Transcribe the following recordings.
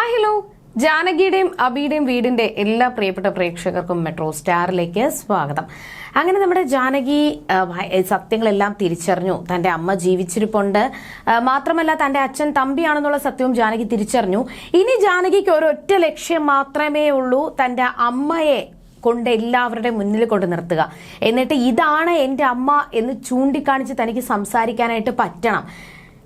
Hi hello ജാനകിയുടെയും അബിയുടെയും വീടിന്റെ എല്ലാ പ്രിയപ്പെട്ട പ്രേക്ഷകർക്കും മെട്രോ സ്റ്റാറിലേക്ക് സ്വാഗതം. അങ്ങനെ നമ്മുടെ ജാനകി സത്യങ്ങളെല്ലാം തിരിച്ചറിഞ്ഞു. തന്റെ അമ്മ ജീവിച്ചിരിപ്പുണ്ട്. മാത്രമല്ല തന്റെ അച്ഛൻ തമ്പിയാണെന്നുള്ള സത്യവും ജാനകി തിരിച്ചറിഞ്ഞു. ഇനി ജാനകിക്ക് ഒരൊറ്റ ലക്ഷ്യം മാത്രമേ ഉള്ളൂ തന്റെ അമ്മയെ കൊണ്ട് എല്ലാവരുടെ മുന്നിൽ കൊണ്ട് നിർത്തുക. എന്നിട്ട് ഇതാണ് എന്റെ അമ്മ എന്ന് ചൂണ്ടിക്കാണിച്ച് തനിക്ക് സംസാരിക്കാനായിട്ട് പറ്റണം.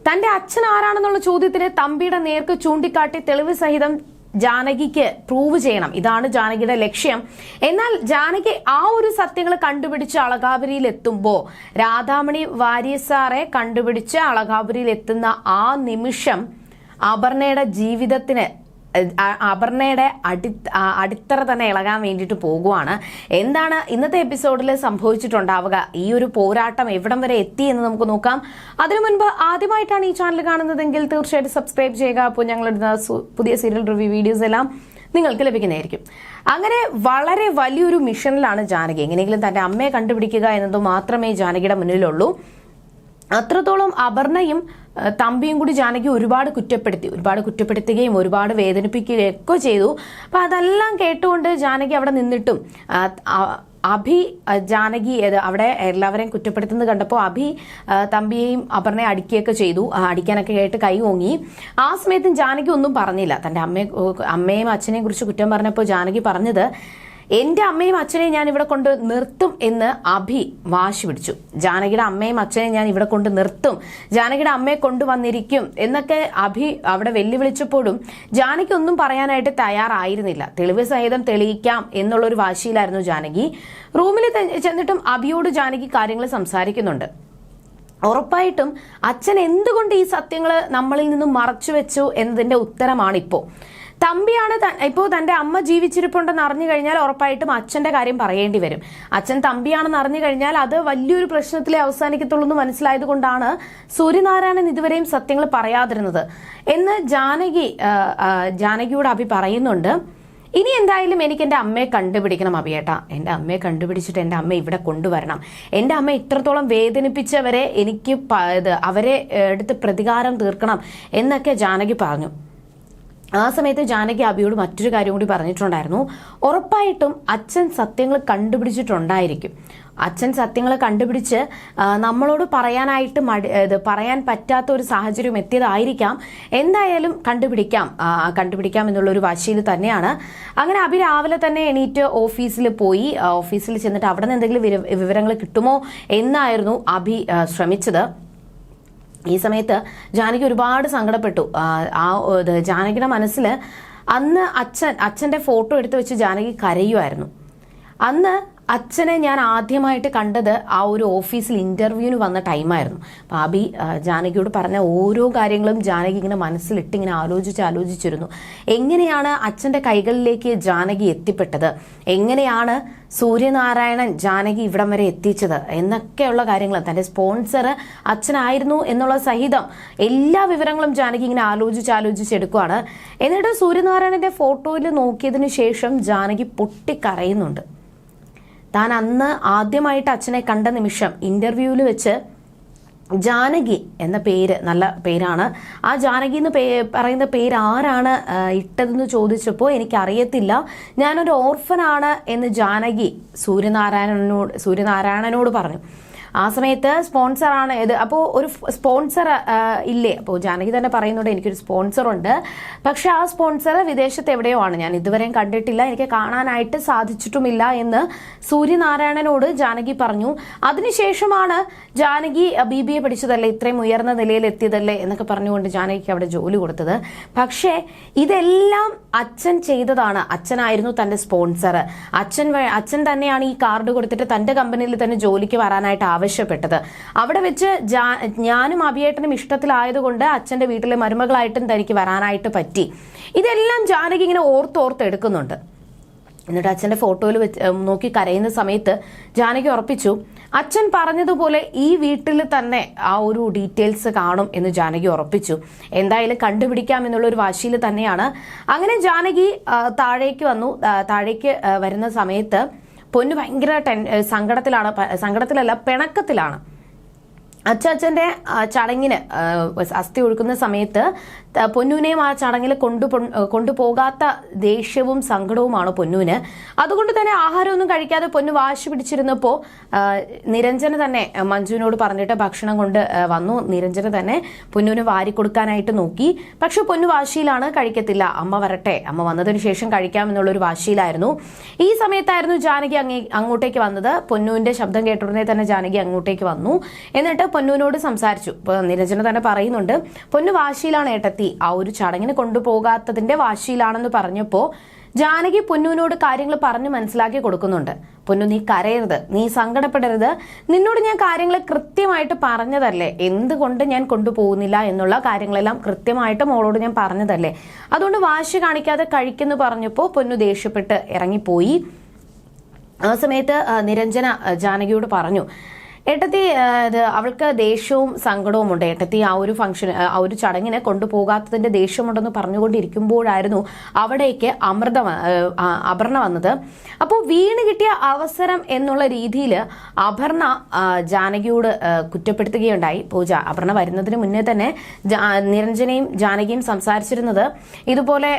തന്റെ അച്ഛൻ ആരാണെന്നുള്ള ചോദ്യത്തിന് തമ്പിയുടെ നേർക്ക് ചൂണ്ടിക്കാട്ടി തെളിവ് സഹിതം ജാനകിക്ക് പ്രൂവ് ചെയ്യണം. ഇതാണ് ജാനകിയുടെ ലക്ഷ്യം. എന്നാൽ ജാനകി ആ ഒരു സത്യങ്ങൾ കണ്ടുപിടിച്ച് അളകാപുരിയിൽ എത്തുമ്പോൾ രാധാമണി വാര്യസാറെ കണ്ടുപിടിച്ച് അളകാപുരിയിൽ എത്തുന്ന ആ നിമിഷം അപർണയുടെ ജീവിതത്തിന് അപർണയുടെ അടി അടിത്തറ തന്നെ ഇളകാൻ വേണ്ടിയിട്ട് പോകുവാണ്. എന്താണ് ഇന്നത്തെ എപ്പിസോഡിൽ സംഭവിച്ചിട്ടുണ്ടാവുക? ഈ ഒരു പോരാട്ടം എവിടം വരെ എത്തി എന്ന് നമുക്ക് നോക്കാം. അതിനു മുൻപ് ആദ്യമായിട്ടാണ് ഈ ചാനൽ കാണുന്നതെങ്കിൽ തീർച്ചയായിട്ടും സബ്സ്ക്രൈബ് ചെയ്യുക. അപ്പോൾ ഞങ്ങളിടുന്ന പുതിയ സീരിയൽ റിവ്യൂ വീഡിയോസ് എല്ലാം നിങ്ങൾക്ക് ലഭിക്കുന്നതായിരിക്കും. അങ്ങനെ വളരെ വലിയൊരു മിഷനിലാണ് ജാനകി. എങ്ങനെയെങ്കിലും തന്റെ അമ്മയെ കണ്ടുപിടിക്കുക എന്നത് മാത്രമേ ജാനകിയുടെ മുന്നിലുള്ളൂ. അത്രത്തോളം അപർണയും തമ്പിയും കൂടി ജാനകി ഒരുപാട് കുറ്റപ്പെടുത്തി ഒരുപാട് കുറ്റപ്പെടുത്തുകയും ഒരുപാട് വേദനിപ്പിക്കുകയും ഒക്കെ ചെയ്തു. അപ്പൊ അതെല്ലാം കേട്ടുകൊണ്ട് ജാനകി അവിടെ നിന്നിട്ടും അഭി ജാനകി അവിടെ എല്ലാവരെയും കുറ്റപ്പെടുത്തുന്നത് കണ്ടപ്പോൾ അഭി തമ്പിയെയും അപർണയെ അടിക്കുകയൊക്കെ ചെയ്തു. അടിക്കാനൊക്കെ ആയിട്ട് കൈ ഓങ്ങി. ആ സമയത്തും ജാനകി ഒന്നും പറഞ്ഞില്ല. തന്റെ അമ്മയെ അമ്മയും അച്ഛനെയും കുറിച്ച് കുറ്റം പറഞ്ഞപ്പോൾ ജാനകി പറഞ്ഞത് എന്റെ അമ്മയും അച്ഛനെയും ഞാൻ ഇവിടെ കൊണ്ട് നിർത്തും എന്ന് അഭി വാശി പിടിച്ചു. ജാനകിയുടെ അമ്മയും അച്ഛനെയും ഞാൻ ഇവിടെ കൊണ്ട് നിർത്തും. ജാനകിയുടെ അമ്മയെ കൊണ്ടുവന്നിരിക്കും എന്നൊക്കെ അഭി അവിടെ വെല്ലുവിളിച്ചപ്പോഴും ജാനകി ഒന്നും പറയാനായിട്ട് തയ്യാറായിരുന്നില്ല. തെളിവ് സഹിതം തെളിയിക്കാം എന്നുള്ള ഒരു വാശിയിലായിരുന്നു ജാനകി. റൂമിൽ ചെന്നിട്ടും അഭിയോട് ജാനകി കാര്യങ്ങൾ സംസാരിക്കുന്നുണ്ട്. ഉറപ്പായിട്ടും അച്ഛൻ എന്തുകൊണ്ട് ഈ സത്യങ്ങൾ നമ്മളിൽ നിന്നും മറച്ചു വെച്ചു എന്നതിന്റെ ഉത്തരമാണ് ഇപ്പോൾ തമ്പിയാണ് ഇപ്പോൾ തന്റെ അമ്മ ജീവിച്ചിരിപ്പുണ്ടെന്ന് അറിഞ്ഞു കഴിഞ്ഞാൽ ഉറപ്പായിട്ടും അച്ഛന്റെ കാര്യം പറയേണ്ടി വരും. അച്ഛൻ തമ്പിയാണെന്ന് അറിഞ്ഞു കഴിഞ്ഞാൽ അത് വലിയൊരു പ്രശ്നത്തിലേ അവസാനിക്കത്തുള്ളൂ എന്ന് മനസ്സിലായത് കൊണ്ടാണ് സൂര്യനാരായണൻ ഇതുവരെയും സത്യങ്ങൾ പറയാതിരുന്നത്. എന്ന് ജാനകി ജാനകിയോട് അഭി പറയുന്നുണ്ട് ഇനി എന്തായാലും എനിക്ക് എന്റെ അമ്മയെ കണ്ടുപിടിക്കണം അഭിയേട്ടാ. എന്റെ അമ്മയെ കണ്ടുപിടിച്ചിട്ട് എന്റെ അമ്മ ഇവിടെ കൊണ്ടുവരണം. എന്റെ അമ്മ ഇത്രത്തോളം വേദനിപ്പിച്ചവരെ എനിക്ക് അവരെ എടുത്ത് പ്രതികാരം തീർക്കണം എന്നൊക്കെ ജാനകി പറഞ്ഞു. ആ സമയത്ത് ജാനകി അബിയോട് മറ്റൊരു കാര്യം കൂടി പറഞ്ഞിട്ടുണ്ടായിരുന്നു. ഉറപ്പായിട്ടും അച്ഛൻ സത്യങ്ങൾ കണ്ടുപിടിച്ചിട്ടുണ്ടായിരിക്കും. അച്ഛൻ സത്യങ്ങൾ കണ്ടുപിടിച്ച് നമ്മളോട് പറയാനായിട്ട് മടി ഇത് പറയാൻ പറ്റാത്ത ഒരു സാഹചര്യം എത്തിയതായിരിക്കാം. എന്തായാലും കണ്ടുപിടിക്കാം കണ്ടുപിടിക്കാം എന്നുള്ളൊരു വശയിൽ തന്നെയാണ്. അങ്ങനെ അബി രാവിലെ തന്നെ എണീറ്റ് ഓഫീസിൽ പോയി. ഓഫീസിൽ ചെന്നിട്ട് അവിടെ നിന്ന് എന്തെങ്കിലും വിവരങ്ങൾ കിട്ടുമോ എന്നായിരുന്നു അബി ശ്രമിച്ചത്. ഈ സമയത്ത് ജാനകി ഒരുപാട് സങ്കടപ്പെട്ടു. ആ, ജാനകിയുടെ മനസ്സിൽ അന്ന് അച്ഛൻ അച്ഛന്റെ ഫോട്ടോ എടുത്ത് വെച്ച് ജാനകി കരയുമായിരുന്നു അന്ന് അച്ഛനെ ഞാൻ ആദ്യമായിട്ട് കണ്ടത് ആ ഒരു ഓഫീസിൽ ഇന്റർവ്യൂവിന് വന്ന ടൈമായിരുന്നു അപ്പം അബി ജാനകിയോട് പറഞ്ഞ ഓരോ കാര്യങ്ങളും ജാനകി ഇങ്ങനെ മനസ്സിലിട്ട് ഇങ്ങനെ ആലോചിച്ച് ആലോചിച്ചിരുന്നു. എങ്ങനെയാണ് അച്ഛന്റെ കൈകളിലേക്ക് ജാനകി എത്തിപ്പെട്ടത്? എങ്ങനെയാണ് സൂര്യനാരായണൻ ജാനകി ഇവിടം വരെ എത്തിച്ചത്? എന്നൊക്കെയുള്ള കാര്യങ്ങൾ. തന്റെ സ്പോൺസർ അച്ഛനായിരുന്നു എന്നുള്ള സഹിതം എല്ലാ വിവരങ്ങളും ജാനകി ഇങ്ങനെ ആലോചിച്ച് ആലോചിച്ചെടുക്കുവാണ് എന്നിട്ട് സൂര്യനാരായണന്റെ ഫോട്ടോയിൽ നോക്കിയതിന് ശേഷം ജാനകി പൊട്ടിക്കരയുന്നുണ്ട്. താൻ അന്ന് ആദ്യമായിട്ട് അച്ഛനെ കണ്ട നിമിഷം ഇന്റർവ്യൂവിൽ വെച്ച് ജാനകി എന്ന പേര് നല്ല പേരാണ്. ആ ജാനകി എന്ന് പേ പറയുന്ന പേര് ആരാണ് ഇട്ടതെന്ന് ചോദിച്ചപ്പോൾ എനിക്കറിയത്തില്ല. ഞാനൊരു ഓർഫനാണ് എന്ന് ജാനകി സൂര്യനാരായണനോട് സൂര്യനാരായണനോട് പറഞ്ഞു. ആ സമയത്ത് സ്പോൺസറാണ് ഇത്. അപ്പോൾ ഒരു സ്പോൺസർ ഇല്ലേ? അപ്പോൾ ജാനകി തന്നെ പറയുന്നുണ്ട് എനിക്കൊരു സ്പോൺസർ ഉണ്ട് പക്ഷെ ആ സ്പോൺസർ വിദേശത്ത് എവിടെയോ ആണ്. ഞാൻ ഇതുവരെയും കണ്ടിട്ടില്ല. എനിക്ക് കാണാനായിട്ട് സാധിച്ചിട്ടുമില്ല എന്ന് സൂര്യനാരായണനോട് ജാനകി പറഞ്ഞു. അതിനുശേഷമാണ് ജാനകി ബി ബി എ പഠിച്ചതല്ലേ? ഇത്രയും ഉയർന്ന നിലയിൽ എത്തിയതല്ലേ എന്നൊക്കെ പറഞ്ഞുകൊണ്ട് ജാനകിക്ക് അവിടെ ജോലി കൊടുത്തത്. പക്ഷേ ഇതെല്ലാം അച്ഛൻ ചെയ്തതാണ്. അച്ഛനായിരുന്നു തന്റെ സ്പോൺസർ അച്ഛൻ അച്ഛൻ തന്നെയാണ് ഈ കാർഡ് കൊടുത്തിട്ട് തന്റെ കമ്പനിയിൽ തന്നെ ജോലിക്ക് വരാനായിട്ട് ആവശ്യപ്പെട്ടത്. അവിടെ വെച്ച് ഞാനും അഭിയേട്ടനും ഇഷ്ടത്തിലായതുകൊണ്ട് അച്ഛന്റെ വീട്ടിലെ മരുമകളായിട്ടും തനിക്ക് വരാനായിട്ട് പറ്റി. ഇതെല്ലാം ജാനകി ഇങ്ങനെ ഓർത്തോർത്ത് എടുക്കുന്നുണ്ട്. എന്നിട്ട് അച്ഛന്റെ ഫോട്ടോയിൽ വെച്ച് നോക്കി കരയുന്ന സമയത്ത് ജാനകി ഉറപ്പിച്ചു അച്ഛൻ പറഞ്ഞതുപോലെ ഈ വീട്ടിൽ തന്നെ ആ ഒരു ഡീറ്റെയിൽസ് കാണും എന്ന് ജാനകി ഉറപ്പിച്ചു. എന്തായാലും കണ്ടുപിടിക്കാം എന്നുള്ള ഒരു വാശിയിൽ തന്നെയാണ്. അങ്ങനെ ജാനകി താഴേക്ക് വന്നു. താഴേക്ക് വരുന്ന സമയത്ത് പൊന്നു ഭയങ്കര സങ്കടത്തിലാണ് സങ്കടത്തിലല്ല പിണക്കത്തിലാണ്. അച്ചാച്ചന്റെ ആ, ചടങ്ങിന് അസ്ഥി ഒഴുക്കുന്ന സമയത്ത് പൊന്നുവിനെയും ആ ചടങ്ങിൽ കൊണ്ടു കൊണ്ടുപോകാത്ത ദേഷ്യവും സങ്കടവുമാണ് പൊന്നുവിന് അതുകൊണ്ട് തന്നെ ആഹാരമൊന്നും കഴിക്കാതെ പൊന്നു വാശി പിടിച്ചിരുന്നപ്പോൾ നിരഞ്ജന തന്നെ മഞ്ജുവിനോട് പറഞ്ഞിട്ട് ഭക്ഷണം കൊണ്ട് വന്നു. നിരഞ്ജന തന്നെ പൊന്നുവിന് വാരി കൊടുക്കാനായിട്ട് നോക്കി. പക്ഷെ പൊന്നു വാശിയിലാണ് കഴിക്കത്തില്ല. അമ്മ വരട്ടെ. അമ്മ വന്നതിന് ശേഷം കഴിക്കാം കഴിക്കാമെന്നുള്ളൊരു വാശിയിലായിരുന്നു. ഈ സമയത്തായിരുന്നു ജാനകി അങ്ങേ അങ്ങോട്ടേക്ക് വന്നത്. പൊന്നുവിന്റെ ശബ്ദം കേട്ട ഉടനെ തന്നെ ജാനകി അങ്ങോട്ടേക്ക് വന്നു. എന്നിട്ട് പൊന്നുവിനോട് സംസാരിച്ചു. നിരഞ്ജന തന്നെ പറയുന്നുണ്ട് പൊന്നു വാശിയിലാണ് ഏട്ടത്തി. ആ ഒരു ചടങ്ങിന് കൊണ്ടുപോകാത്തതിന്റെ വാശിയിലാണെന്ന് പറഞ്ഞപ്പോ ജാനകി പൊന്നുവിനോട് കാര്യങ്ങൾ പറഞ്ഞു മനസ്സിലാക്കി കൊടുക്കുന്നുണ്ട്. പൊന്നു നീ കരയരുത്. നീ സങ്കടപ്പെടരുത്. നിന്നോട് ഞാൻ കാര്യങ്ങൾ കൃത്യമായിട്ട് പറഞ്ഞതല്ലേ? എന്തുകൊണ്ട് ഞാൻ കൊണ്ടുപോകുന്നില്ല എന്നുള്ള കാര്യങ്ങളെല്ലാം കൃത്യമായിട്ട് മോളോട് ഞാൻ പറഞ്ഞതല്ലേ? അതുകൊണ്ട് വാശി കാണിക്കാതെ കഴിക്കുന്നു പറഞ്ഞപ്പോൾ പൊന്നു ദേഷ്യപ്പെട്ട് ഇറങ്ങിപ്പോയി. ആ സമയത്ത് നിരഞ്ജന ജാനകിയോട് പറഞ്ഞു ഏട്ടത്തി ഇത് അവൾക്ക് ദേഷ്യവും സങ്കടവും ഉണ്ട്. ഏട്ടത്തി ആ ഒരു ഫംഗ്ഷൻ ആ ഒരു ചടങ്ങിനെ കൊണ്ടുപോകാത്തതിന്റെ ദേഷ്യമുണ്ടെന്ന് പറഞ്ഞുകൊണ്ടിരിക്കുമ്പോഴായിരുന്നു അവിടേക്ക് അമൃത അപർണ വന്നത്. അപ്പോൾ വീണ് കിട്ടിയ അവസരം എന്നുള്ള രീതിയിൽ അപർണ ജാനകിയോട് കുറ്റപ്പെടുത്തുകയുണ്ടായി. പൂജ അപർണ വരുന്നതിന് മുന്നേ തന്നെ നിരഞ്ജനയും ജാനകിയും സംസാരിച്ചിരുന്നത് ഇതുപോലെ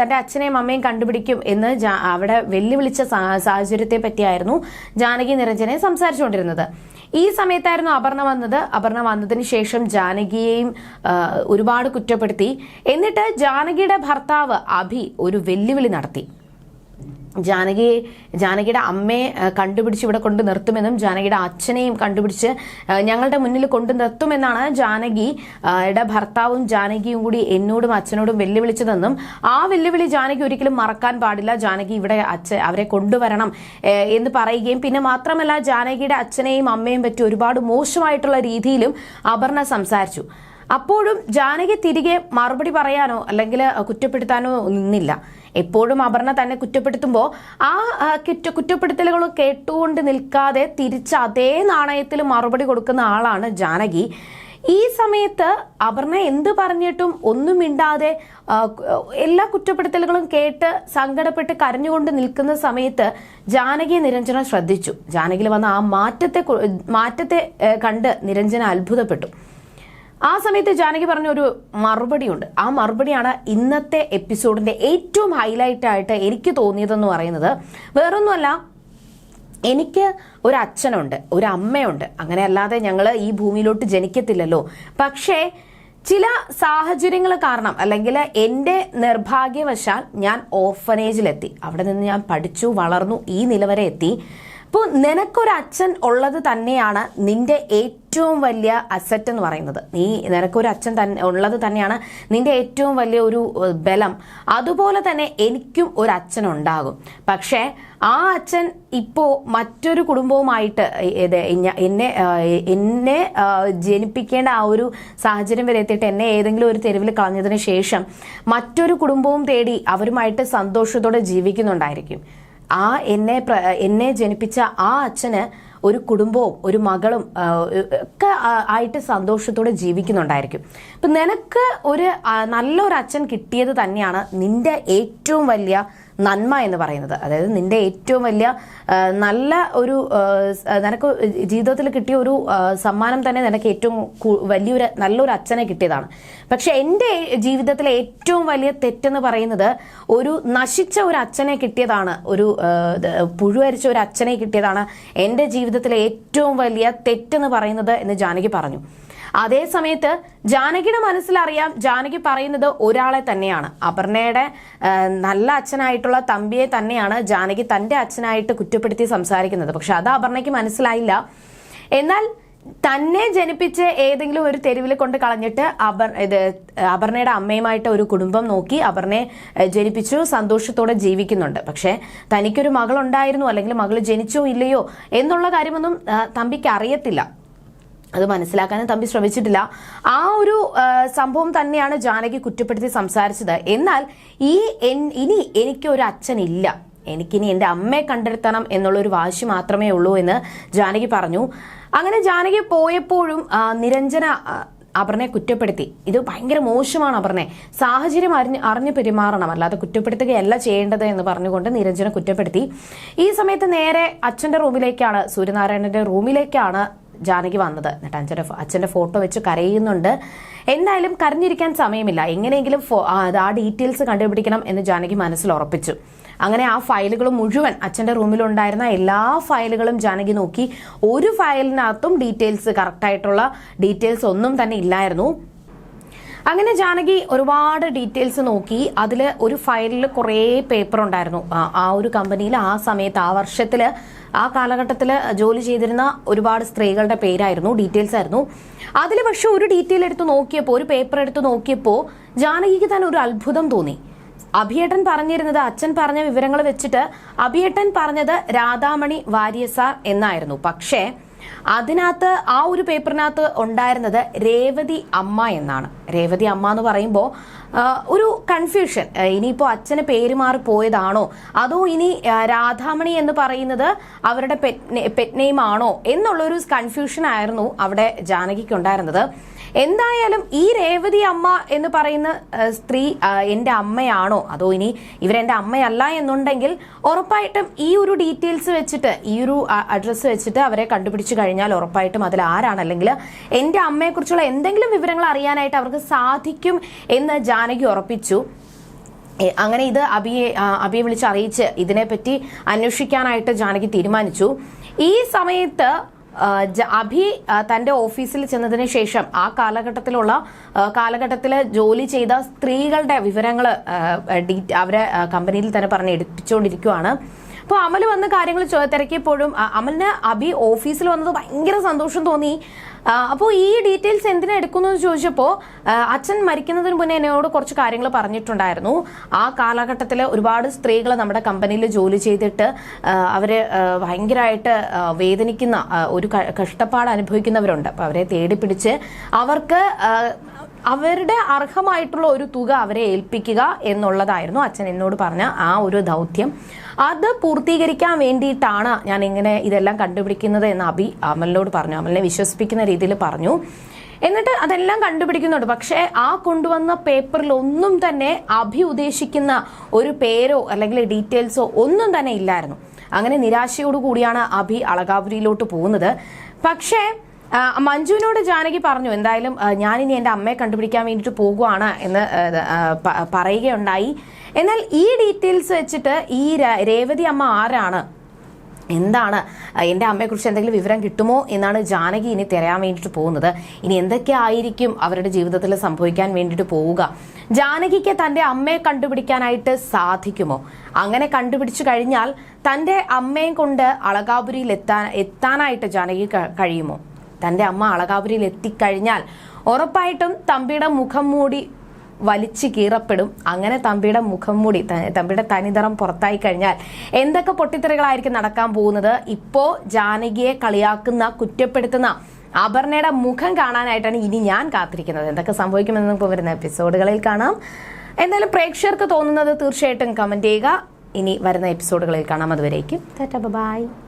തന്റെ അച്ഛനെയും അമ്മയും കണ്ടുപിടിക്കും എന്ന് അവിടെ വെല്ലുവിളിച്ച സാഹചര്യത്തെ പറ്റിയായിരുന്നു ജാനകി നിരഞ്ജനെ സംസാരിച്ചുകൊണ്ടിരുന്നത് ഈ സമയത്തായിരുന്നു അപർണ വന്നത്. അപർണ വന്നതിന് ശേഷം ജാനകിയെയും ഒരുപാട് കുറ്റപ്പെടുത്തി. എന്നിട്ട് ജാനകിയുടെ ഭർത്താവ് അഭി ഒരു വെല്ലുവിളി നടത്തി. ജാനകി ജാനകിയുടെ അമ്മയെ കണ്ടുപിടിച്ച് ഇവിടെ കൊണ്ട് നിർത്തുമെന്നും ജാനകിയുടെ അച്ഛനെയും കണ്ടുപിടിച്ച് ഞങ്ങളുടെ മുന്നിൽ കൊണ്ട് നിർത്തുമെന്നാണ് ജാനകി ആ, യുടെ ഭർത്താവും ജാനകിയും കൂടി എന്നോടും അച്ഛനോടും വെല്ലുവിളിച്ചതെന്നും ആ വെല്ലുവിളി ജാനകി ഒരിക്കലും മറക്കാൻ പാടില്ല. ജാനകി ഇവിടെ അച്ഛ അവരെ കൊണ്ടുവരണം എന്ന് പറയുകയും പിന്നെ മാത്രമല്ല ജാനകിയുടെ അച്ഛനെയും അമ്മയും പറ്റി ഒരുപാട് മോശമായിട്ടുള്ള രീതിയിലും അപർണ സംസാരിച്ചു. അപ്പോഴും ജാനകി തിരികെ മറുപടി പറയാനോ അല്ലെങ്കിൽ കുറ്റപ്പെടുത്താനോ നിന്നില്ല. എപ്പോഴും അപർണ തന്നെ കുറ്റപ്പെടുത്തുമ്പോൾ ആ കുറ്റ കുറ്റപ്പെടുത്തലുകൾ കേട്ടുകൊണ്ട് നിൽക്കാതെ തിരിച്ച് അതേ നാണയത്തിൽ മറുപടി കൊടുക്കുന്ന ആളാണ് ജാനകി. ഈ സമയത്ത് അപർണ എന്ത് പറഞ്ഞിട്ടും ഒന്നും മിണ്ടാതെ എല്ലാ കുറ്റപ്പെടുത്തലുകളും കേട്ട് സങ്കടപ്പെട്ട് കരഞ്ഞുകൊണ്ട് നിൽക്കുന്ന സമയത്ത് ജാനകി നിരഞ്ജന ശ്രദ്ധിച്ചു. ജാനകിയിൽ വന്ന ആ മാറ്റത്തെ മാറ്റത്തെ കണ്ട് നിരഞ്ജന അത്ഭുതപ്പെട്ടു. ആ സമയത്ത് ജാനകി പറഞ്ഞ ഒരു മറുപടിയുണ്ട്. ആ മറുപടിയാണ് ഇന്നത്തെ എപ്പിസോഡിന്റെ ഏറ്റവും ഹൈലൈറ്റ് ആയിട്ട് എനിക്ക് തോന്നിയതെന്ന് പറയുന്നത്. വേറൊന്നുമല്ല എനിക്ക് ഒരു അച്ഛനുണ്ട് ഒരു അമ്മയുണ്ട്. അങ്ങനെ അല്ലാതെ ഞങ്ങൾ ഈ ഭൂമിയിലോട്ട് ജനിക്കത്തില്ലല്ലോ. പക്ഷേ ചില സാഹചര്യങ്ങൾ കാരണം അല്ലെങ്കിൽ എന്റെ നിർഭാഗ്യവശാൽ ഞാൻ ഓർഫനേജിലെത്തി അവിടെ നിന്ന് ഞാൻ പഠിച്ചു വളർന്നു ഈ നില വരെ എത്തി. അപ്പോൾ നിനക്കൊരു അച്ഛൻ ഉള്ളത് തന്നെയാണ് നിന്റെ ഏറ്റവും വലിയ അസറ്റ് എന്ന് പറയുന്നത്. നീ നിനക്കൊരു അച്ഛൻ തന്നെ ഉള്ളത് തന്നെയാണ് നിന്റെ ഏറ്റവും വലിയ ഒരു ബലം. അതുപോലെ തന്നെ എനിക്കും ഒരു അച്ഛൻ ഉണ്ടാകും. പക്ഷേ ആ അച്ഛൻ ഇപ്പോൾ മറ്റൊരു കുടുംബവുമായിട്ട് എന്നെ എന്നെ ജനിപ്പിക്കേണ്ട ആ ഒരു സാഹചര്യം വരെ എത്തിയിട്ട് എന്നെ ഏതെങ്കിലും ഒരു തെരുവിൽ കളഞ്ഞതിന് ശേഷം മറ്റൊരു കുടുംബവും തേടി അവരുമായിട്ട് സന്തോഷത്തോടെ ജീവിക്കുന്നുണ്ടായിരിക്കും. ആ എന്നെ എന്നെ ജനിപ്പിച്ച ആ അച്ഛന് ഒരു കുടുംബവും ഒരു മകളും ഒക്കെ ആയിട്ട് സന്തോഷത്തോടെ ജീവിക്കുന്നുണ്ടായിരിക്കും. ഇപ്പം നിനക്ക് ഒരു നല്ലൊരു അച്ഛൻ കിട്ടിയത് തന്നെയാണ് നിന്റെ ഏറ്റവും വലിയ നന്മ എന്ന് പറയുന്നത്. അതായത് നിന്റെ ഏറ്റവും വലിയ നല്ല ഒരു നിനക്ക് ജീവിതത്തിൽ കിട്ടിയ ഒരു സമ്മാനം തന്നെ നിനക്ക് ഏറ്റവും വലിയൊരു നല്ലൊരു അച്ഛനെ കിട്ടിയതാണ്. പക്ഷെ എന്റെ ജീവിതത്തിലെ ഏറ്റവും വലിയ തെറ്റെന്ന് പറയുന്നത് ഒരു നശിച്ച ഒരു അച്ഛനെ കിട്ടിയതാണ്. ഒരു പുഴുവരിച്ച ഒരു അച്ഛനെ കിട്ടിയതാണ് എന്റെ ജീവിതത്തിലെ ഏറ്റവും വലിയ തെറ്റെന്ന് പറയുന്നത് എന്ന് ജാനകി പറഞ്ഞു. അതേ സമയത്ത് ജാനകിയുടെ മനസ്സിലറിയാം ജാനകി പറയുന്നത് ഒരാളെ തന്നെയാണ്. അപർണയുടെ നല്ല അച്ഛനായിട്ടുള്ള തമ്പിയെ തന്നെയാണ് ജാനകി തന്റെ അച്ഛനായിട്ട് കുറ്റപ്പെടുത്തി സംസാരിക്കുന്നത്. പക്ഷെ അത് അപർണയ്ക്ക് മനസ്സിലായില്ല. എന്നാൽ തന്നെ ജനിപ്പിച്ച് ഏതെങ്കിലും ഒരു തെരുവിൽ കൊണ്ട് കളഞ്ഞിട്ട് അപർ ഇത് അപർണയുടെ അമ്മയുമായിട്ട് ഒരു കുടുംബം നോക്കി അപർണയെ ജനിപ്പിച്ചു സന്തോഷത്തോടെ ജീവിക്കുന്നുണ്ട്. പക്ഷേ തനിക്കൊരു മകളുണ്ടായിരുന്നു അല്ലെങ്കിൽ മകൾ ജനിച്ചോ ഇല്ലയോ എന്നുള്ള കാര്യമൊന്നും തമ്പിക്ക് അറിയത്തില്ല. അത് മനസ്സിലാക്കാനും തമ്പി ശ്രമിച്ചിട്ടില്ല. ആ ഒരു സംഭവം തന്നെയാണ് ജാനകി കുറ്റപ്പെടുത്തി സംസാരിച്ചത്. എന്നാൽ ഈ ഇനി എനിക്ക് ഒരു അച്ഛനില്ല. എനിക്കിനി എന്റെ അമ്മയെ കണ്ടെത്തണം എന്നുള്ളൊരു വാശി മാത്രമേ ഉള്ളൂ എന്ന് ജാനകി പറഞ്ഞു. അങ്ങനെ ജാനകി പോയപ്പോഴും നിരഞ്ജന അപർണയെ കുറ്റപ്പെടുത്തി. ഇത് ഭയങ്കര മോശമാണ് അപർണെ. സാഹചര്യം അറിഞ്ഞ് അറിഞ്ഞു പെരുമാറണം. അല്ലാതെ കുറ്റപ്പെടുത്തുകയല്ല ചെയ്യേണ്ടത് എന്ന് പറഞ്ഞുകൊണ്ട് നിരഞ്ജന കുറ്റപ്പെടുത്തി. ഈ സമയത്ത് നേരെ അച്ഛന്റെ റൂമിലേക്കാണ് സൂര്യനാരായണന്റെ റൂമിലേക്കാണ് ജാനകി വന്നത്. എന്നിട്ട് അച്ഛന്റെ അച്ഛന്റെ ഫോട്ടോ വെച്ച് കരയുന്നുണ്ട്. എന്തായാലും കരഞ്ഞിരിക്കാൻ സമയമില്ല. എങ്ങനെയെങ്കിലും ആ ഡീറ്റെയിൽസ് കണ്ടുപിടിക്കണം എന്ന് ജാനകി മനസ്സിൽ ഉറപ്പിച്ചു. അങ്ങനെ ആ ഫയലുകൾ മുഴുവൻ അച്ഛന്റെ റൂമിലുണ്ടായിരുന്ന എല്ലാ ഫയലുകളും ജാനകി നോക്കി. ഒരു ഫയലിനകത്തും ഡീറ്റെയിൽസ് കറക്റ്റായിട്ടുള്ള ഡീറ്റെയിൽസ് ഒന്നും തന്നെ ഇല്ലായിരുന്നു. അങ്ങനെ ജാനകി ഒരുപാട് ഡീറ്റെയിൽസ് നോക്കി. അതിൽ ഒരു ഫയലിൽ കുറേ പേപ്പർ ഉണ്ടായിരുന്നു ആ ഒരു കമ്പനിയിൽ ആ സമയത്ത് ആ വർഷത്തിൽ ആ കാലഘട്ടത്തിൽ ജോലി ചെയ്തിരുന്ന ഒരുപാട് സ്ത്രീകളുടെ പേരായിരുന്നു ഡീറ്റെയിൽസ് ആയിരുന്നു. അതിൽ പക്ഷെ ഒരു ഡീറ്റെയിൽ എടുത്ത് നോക്കിയപ്പോൾ ഒരു പേപ്പർ എടുത്ത് നോക്കിയപ്പോൾ ജാനകിക്ക് തന്നെ ഒരു അത്ഭുതം തോന്നി. അഭിയേട്ടൻ പറഞ്ഞിരുന്നത് അച്ഛൻ പറഞ്ഞ വിവരങ്ങൾ വെച്ചിട്ട് അഭിയേട്ടൻ പറഞ്ഞത് രാധാമണി വാര്യസാർ എന്നായിരുന്നു. പക്ഷേ അതിനകത്ത് ആ ഒരു പേപ്പറിനകത്ത് ഉണ്ടായിരുന്നത് രേവതി അമ്മ എന്നാണ്. രേവതി അമ്മ എന്ന് പറയുമ്പോൾ ഒരു കൺഫ്യൂഷൻ ഇനിയിപ്പോൾ അച്ഛന് പേര് മാറി പോയതാണോ? അതോ ഇനി രാധാമണി എന്ന് പറയുന്നത് അവരുടെ പെറ്റ് പെറ്റ് നെയിം ആണോ? എന്നുള്ളൊരു കൺഫ്യൂഷൻ ആയിരുന്നു അവിടെ ജാനകിക്ക് ഉണ്ടായിരുന്നത് എന്തായാലും ഈ രേവതി അമ്മ എന്ന് പറയുന്ന സ്ത്രീ എന്റെ അമ്മയാണോ? അതോ ഇനി ഇവരെന്റെ അമ്മയല്ല എന്നുണ്ടെങ്കിൽ ഉറപ്പായിട്ടും ഈ ഒരു ഡീറ്റെയിൽസ് വെച്ചിട്ട് ഈ ഒരു അഡ്രസ്സ് വെച്ചിട്ട് അവരെ കണ്ടുപിടിച്ചു കഴിഞ്ഞാൽ ഉറപ്പായിട്ടും അതിൽ ആരാണ്? അല്ലെങ്കിൽ എന്റെ അമ്മയെക്കുറിച്ചുള്ള എന്തെങ്കിലും വിവരങ്ങൾ അറിയാനായിട്ട് അവർക്ക് സാധിക്കും എന്ന് ജാനകി ഉറപ്പിച്ചു. അങ്ങനെ ഇത് അബിയെ അബിയെ വിളിച്ച് അറിയിച്ച് ഇതിനെപ്പറ്റി അന്വേഷിക്കാനായിട്ട് ജാനകി തീരുമാനിച്ചു. ഈ സമയത്ത് അഭി തന്റെ ഓഫീസിൽ ചെന്നതിന് ശേഷം ആ കാലഘട്ടത്തിലുള്ള കാലഘട്ടത്തിൽ ജോലി ചെയ്ത സ്ത്രീകളുടെ വിവരങ്ങൾ അവരെ കമ്പനിയിൽ തന്നെ പറഞ്ഞ് എടുപ്പിച്ചുകൊണ്ടിരിക്കുവാണ് അപ്പോൾ അമൽ വന്ന് കാര്യങ്ങൾ തിരക്കിയപ്പോഴും അമലിന് അഭി ഓഫീസിൽ വന്നത് ഭയങ്കര സന്തോഷം തോന്നി. അപ്പോൾ ഈ ഡീറ്റെയിൽസ് എന്തിനാ എടുക്കുന്നു എന്ന് ചോദിച്ചപ്പോൾ അച്ഛൻ മരിക്കുന്നതിന് മുന്നേ എന്നോട് കുറച്ച് കാര്യങ്ങൾ പറഞ്ഞിട്ടുണ്ടായിരുന്നു. ആ കാലഘട്ടത്തിൽ ഒരുപാട് സ്ത്രീകൾ നമ്മുടെ കമ്പനിയിൽ ജോലി ചെയ്തിട്ട് അവർ ഭയങ്കരമായിട്ട് വേദനിക്കുന്ന ഒരു കഷ്ടപ്പാട് അനുഭവിക്കുന്നവരുണ്ട്. അപ്പോൾ അവരെ തേടി പിടിച്ച് അവർക്ക് അവരുടെ അർഹമായിട്ടുള്ള ഒരു തുക അവരെ ഏൽപ്പിക്കുക എന്നുള്ളതായിരുന്നു അച്ഛൻ എന്നോട് പറഞ്ഞ ആ ഒരു ദൗത്യം. അത് പൂർത്തീകരിക്കാൻ വേണ്ടിയിട്ടാണ് ഞാൻ ഇങ്ങനെ ഇതെല്ലാം കണ്ടുപിടിക്കുന്നത് എന്ന് അബി അമലിനോട് പറഞ്ഞു. അമലിനെ വിശ്വസിപ്പിക്കുന്ന രീതിയിൽ പറഞ്ഞു. എന്നിട്ട് അതെല്ലാം കണ്ടുപിടിക്കുന്നുണ്ട്. പക്ഷേ ആ കൊണ്ടുവന്ന പേപ്പറിൽ ഒന്നും തന്നെ അഭി ഉദ്ദേശിക്കുന്ന ഒരു പേരോ അല്ലെങ്കിൽ ഡീറ്റെയിൽസോ ഒന്നും തന്നെ ഇല്ലായിരുന്നു. അങ്ങനെ നിരാശയോടു കൂടിയാണ് അഭി അളകാപുരിയിലോട്ട് പോകുന്നത്. പക്ഷേ മഞ്ജുവിനോട് ജാനകി പറഞ്ഞു എന്തായാലും ഞാനിനി എന്റെ അമ്മയെ കണ്ടുപിടിക്കാൻ വേണ്ടിയിട്ട് പോകുവാണ് എന്ന് പറയുകയുണ്ടായി. എന്നാൽ ഈ ഡീറ്റെയിൽസ് വെച്ചിട്ട് ഈ രേവതി അമ്മ ആരാണ്? എന്താണ് എന്റെ അമ്മയെക്കുറിച്ച് എന്തെങ്കിലും വിവരം കിട്ടുമോ എന്നാണ് ജാനകി ഇനി തിരയാൻ വേണ്ടിയിട്ട് പോകുന്നത്. ഇനി എന്തൊക്കെ ആയിരിക്കും അവരുടെ ജീവിതത്തിൽ സംഭവിക്കാൻ വേണ്ടിയിട്ട് പോവുക? ജാനകിക്ക് തന്റെ അമ്മയെ കണ്ടുപിടിക്കാനായിട്ട് സാധിക്കുമോ? അങ്ങനെ കണ്ടുപിടിച്ചു കഴിഞ്ഞാൽ തന്റെ അമ്മയും കൊണ്ട് അളകാപുരിയിൽ എത്താൻ എത്താനായിട്ട് ജാനകി കഴിയുമോ? തന്റെ അമ്മ അളകാപുരിയിൽ എത്തിക്കഴിഞ്ഞാൽ ഉറപ്പായിട്ടും തമ്പിയുടെ മുഖം മൂടി വലിച്ചു കീറപ്പെടും. അങ്ങനെ തമ്പിയുടെ മുഖം മൂടി തമ്പിയുടെ തനിതറം പുറത്തായി കഴിഞ്ഞാൽ എന്തൊക്കെ പൊട്ടിത്തെറികളായിരിക്കും നടക്കാൻ പോകുന്നത്? ഇപ്പോ ജാനകിയെ കളിയാക്കുന്ന കുറ്റപ്പെടുത്തുന്ന അപർണയുടെ മുഖം കാണാനായിട്ടാണ് ഇനി ഞാൻ കാത്തിരിക്കുന്നത്. എന്തൊക്കെ സംഭവിക്കുമെന്ന് നമുക്ക് വരുന്ന എപ്പിസോഡുകളിൽ കാണാം. എന്തായാലും പ്രേക്ഷകർക്ക് തോന്നുന്നത് തീർച്ചയായിട്ടും കമന്റ് ചെയ്യുക. ഇനി വരുന്ന എപ്പിസോഡുകളിൽ കാണാം. അതുവരേക്കും. ബൈ.